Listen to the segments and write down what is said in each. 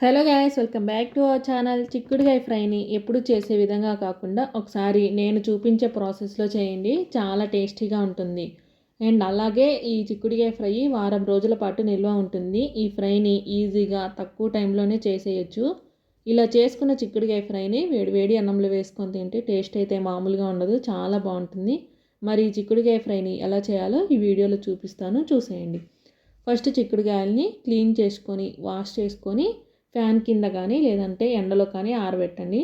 Hello guys welcome back to our channel చిక్కుడుగాయ ఫ్రైని ఎప్పుడు చేసే విధంగా కాకుండా ఒకసారి నేను చూపించే ప్రాసెస్లో చేయండి చాలా టేస్టీగా ఉంటుంది. అండ్ అలాగే ఈ చిక్కుడుగాయ ఫ్రై వారం రోజుల పాటు నిల్వ ఉంటుంది. ఈ ఫ్రైని ఈజీగా తక్కువ టైంలోనే చేసేయచ్చు. ఇలా చేసుకున్న చిక్కుడుగాయ ఫ్రైని వేడి వేడి అన్నంలో వేసుకొని తింటే టేస్ట్ అయితే మామూలుగా ఉండదు చాలా బాగుంటుంది. మరి ఈ చిక్కుడుగాయ ఫ్రైని ఎలా చేయాలో ఈ వీడియోలో చూపిస్తాను చూసేయండి. ఫస్ట్ చిక్కుడుగాయల్ని క్లీన్ చేసుకొని వాష్ చేసుకొని ఫ్యాన్ కింద కానీ లేదంటే ఎండలో కానీ ఆరబెట్టండి.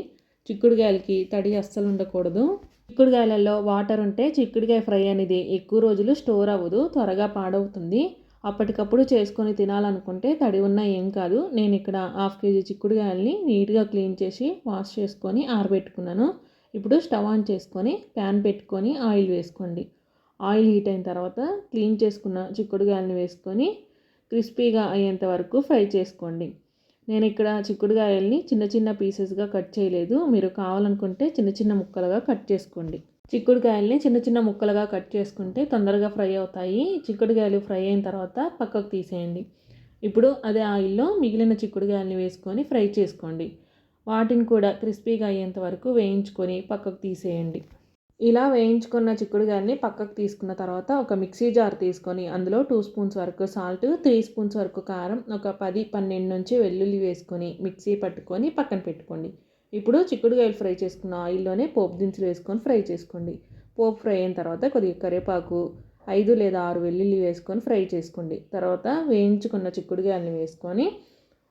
చిక్కుడుగాయలకి తడి అస్సలు ఉండకూడదు. చిక్కుడుగాయలలో వాటర్ ఉంటే చిక్కుడుగాయ ఫ్రై అనేది ఎక్కువ రోజులు స్టోర్ అవ్వదు త్వరగా పాడవుతుంది. అప్పటికప్పుడు చేసుకొని తినాలనుకుంటే తడి ఉన్నా ఏం కాదు. నేను ఇక్కడ హాఫ్ కేజీ చిక్కుడుగాయల్ని నీట్గా క్లీన్ చేసి వాష్ చేసుకొని ఆరబెట్టుకున్నాను. ఇప్పుడు స్టవ్ ఆన్ చేసుకొని ప్యాన్ పెట్టుకొని ఆయిల్ వేసుకోండి. ఆయిల్ హీట్ అయిన తర్వాత క్లీన్ చేసుకున్న చిక్కుడుగాయలని వేసుకొని క్రిస్పీగా అయ్యేంత వరకు ఫ్రై చేసుకోండి. నేను ఇక్కడ చిక్కుడుగాయల్ని చిన్న చిన్న పీసెస్గా కట్ చేయలేదు. మీరు కావాలనుకుంటే చిన్న చిన్న ముక్కలుగా కట్ చేసుకోండి. చిక్కుడుకాయల్ని చిన్న చిన్న ముక్కలుగా కట్ చేసుకుంటే తొందరగా ఫ్రై అవుతాయి. చిక్కుడుకాయలు ఫ్రై అయిన తర్వాత పక్కకు తీసేయండి. ఇప్పుడు అదే ఆయిల్లో మిగిలిన చిక్కుడుకాయల్ని వేసుకొని ఫ్రై చేసుకోండి. వాటిని కూడా క్రిస్పీగా అయ్యేంత వరకు వేయించుకొని పక్కకు తీసేయండి. ఇలా వేయించుకున్న చిక్కుడుగాయల్ని పక్కకు తీసుకున్న తర్వాత ఒక మిక్సీ జార్ తీసుకొని అందులో టూ స్పూన్స్ వరకు సాల్ట్ త్రీ స్పూన్స్ వరకు కారం ఒక పది పన్నెండు నుంచి వెల్లుల్లి వేసుకొని మిక్సీ పట్టుకొని పక్కన పెట్టుకోండి. ఇప్పుడు చిక్కుడుగాయలు ఫ్రై చేసుకున్న ఆయిల్లోనే పోపు దినుసులు వేసుకొని ఫ్రై చేసుకోండి. పోపు ఫ్రై అయిన తర్వాత కొద్దిగా కరివేపాకు ఐదు లేదా ఆరు వెల్లుల్లి వేసుకొని ఫ్రై చేసుకోండి. తర్వాత వేయించుకున్న చిక్కుడుగాయలను వేసుకొని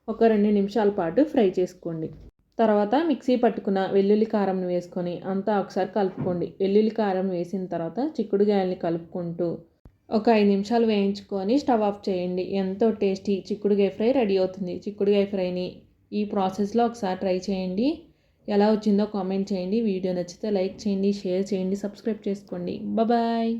ఒక రెండు నిమిషాల పాటు ఫ్రై చేసుకోండి. తర్వాత మిక్సీ పట్టుకున్న వెల్లుల్లి కారంను వేసుకొని అంతా ఒకసారి కలుపుకోండి. వెల్లుల్లి కారం వేసిన తర్వాత చిక్కుడుగాయల్ని కలుపుకుంటూ ఒక ఐదు నిమిషాలు వేయించుకొని స్టవ్ ఆఫ్ చేయండి. ఎంతో టేస్టీ చిక్కుడుగాయ ఫ్రై రెడీ అవుతుంది. చిక్కుడుగాయ ఫ్రైని ఈ ప్రాసెస్లో ఒకసారి ట్రై చేయండి. ఎలా వచ్చిందో కామెంట్ చేయండి. వీడియో నచ్చితే లైక్ చేయండి షేర్ చేయండి సబ్స్క్రైబ్ చేసుకోండి. బాయ్.